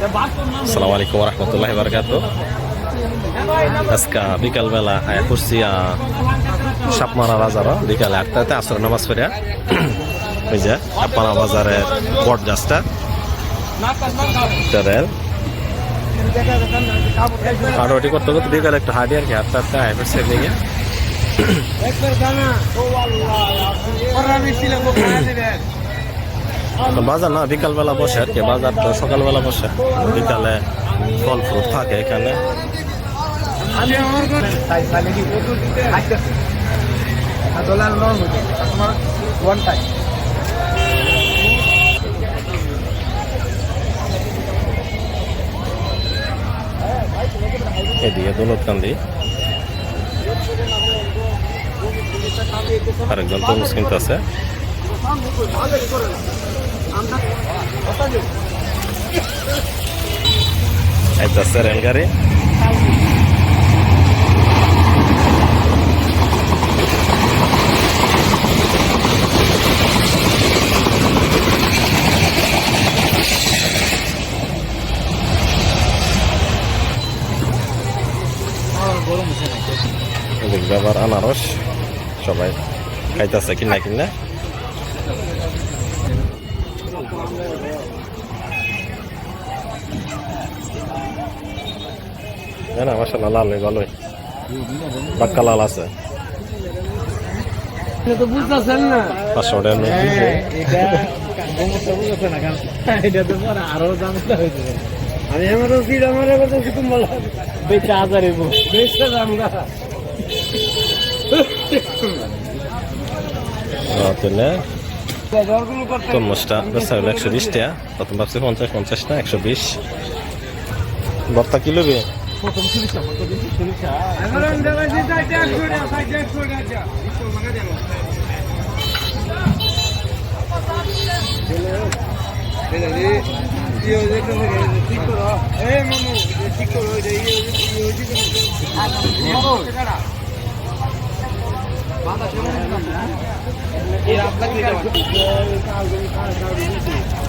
আসসালামু আলাইকুম রহমতুল্লাহ বারকাত আজকে বিকালবেলা করছি সাপমারা বাজারও। বিকালে আটটাতে আসর নামাজ পড়িয়া ওই যে সাপমারা বাজারের বট গাছটা। হাঁটাহাঁটি করতে করতে বিকালে একটু হাঁটি আর কি আটটা আটটা আয় করছে এদিকে। তো বাজার না, বিকালবেলা বসে আর কি, বাজার তো সকালবেলা বসে। বিকালে ফল ফ্রুট থাকে এখানে। এদিকে দৌলতকান্দি আরেকজন তরমুজ কিনতে আছে আইতাছে রেলগাড়ি এদিকে আবার আনারস সবাই খাইতেছে কিনা কিনা না না মাসাল্লাহ লাল ভালোই। পাক্কা লাল আছে। তো না। পাঁচশো টাকা নোট দিছে। আমি আমার ওষুধ আমার কথা শুধু বেচা আমরা তরমুজটা বেচা হলো একশো বিশ টাকা প্রথম ভাবছি পঞ্চাশ পঞ্চাশ না একশো বিশ বর্তা কি লবি প্রথম সুরিশা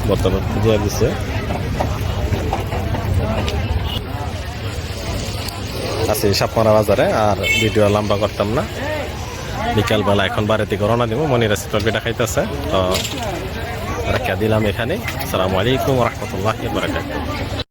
বর্তা দিয়ে দিছে। আছি সাপমারা বাজারে, আর ভিডিও লম্বা করতাম না। বিকালবেলা এখন বাড়িতে রওনা দিব, মনির আছে তরবিটা খাইতেছে। তো রাখিয়া দিলাম এখানে। আসসালামু আলাইকুম রহমতুল্লাহ বারাকাতুহ।